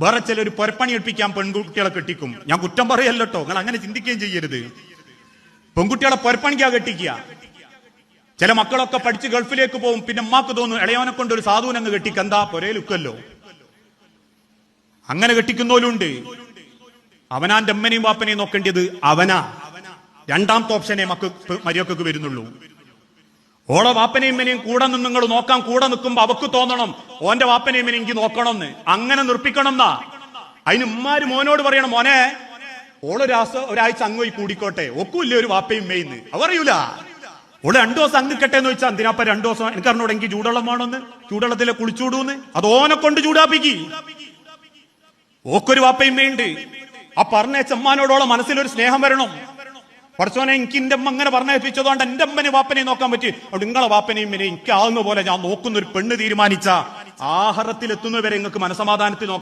വേറെ ചിലർ പൊരപ്പണി എടുപ്പിക്കാൻ പെൺകുട്ടികളെ കെട്ടിക്കും. ഞാൻ കുറ്റം പറയല്ലോ നിങ്ങൾ അങ്ങനെ ചിന്തിക്കുകയും ചെയ്യരുത്. പെൺകുട്ടികളെ പൊരപ്പണിക്കാ കെട്ടിക്കുക. ചില മക്കളൊക്കെ പഠിച്ച് ഗൾഫിലേക്ക് പോകും. പിന്നെ അമ്മാക്ക് തോന്നും ഇളയവനെ കൊണ്ട് ഒരു സാധുവിനെ അങ്ങ് കെട്ടിക്ക. എന്താ? പൊരയിലുക്കല്ലോ അങ്ങനെ കെട്ടിക്കുന്നവരുണ്ട് അവനാന്റെ അമ്മനെയും വാപ്പനെയും നോക്കേണ്ടത് അവനാ. രണ്ടാമത്തെ ഓപ്ഷനെ മക്കൾക്ക് മര്യാദയ്ക്ക് വരുന്നുള്ളൂ. ഓളെ വാപ്പനെയും ഇമ്മനെയും കൂടെ നിന്ന് നിങ്ങൾ നോക്കാൻ കൂടെ നിൽക്കുമ്പോ അവക്ക് തോന്നണം ഓന്റെ വാപ്പനെയും ഇമ്മനെയും എനിക്ക് നോക്കണമെന്ന് അങ്ങനെ നിർപ്പിക്കണം എന്നാ അതിന് ഉമ്മാര് മോനോട് പറയണം മോനെ ഓളൊരാസ ഒരാഴ്ച അങ്ങ് പോയി കൂടിക്കോട്ടെ. ഒക്കൂല്ലേ ഒരു വാപ്പയും മെയ്ന്ന് അവറിയൂല ഓൾ രണ്ടു ദിവസം അങ്ങ് നിൽക്കട്ടെ എന്ന് വെച്ചാൽ എന്തിനാപ്പ രണ്ടു ദിവസം എനിക്ക് അറിഞ്ഞോട് എനിക്ക് ചൂടുവെള്ളം വേണമെന്ന് ചൂടുള്ളത്തിലെ കുളിച്ചൂടൂന്ന്? അത് ഓനെ കൊണ്ട് ചൂടാപ്പിക്കി. ഓക്കൊരു വാപ്പയും മെയ്ണ്ട് ആ പറഞ്ഞ ചെമ്മാനോടോളം മനസ്സിലൊരു സ്നേഹം വരണം. പഠിച്ചോനെ എനിക്ക് എന്റെ അമ്മ അങ്ങനെ പറഞ്ഞേൽപ്പിച്ചതുകൊണ്ട് എന്റെ അമ്മനെ വാപ്പനെ നോക്കാൻ പറ്റി. നിങ്ങളെ വാപ്പനെയും എനിക്ക് ആവുന്ന പോലെ ഞാൻ നോക്കുന്ന ഒരു പെണ്ണ് തീരുമാനിച്ച ആഹാരത്തിൽ എത്തുന്നവരെ നിങ്ങൾക്ക് മനസമാധാനത്തിൽ നോക്കാം.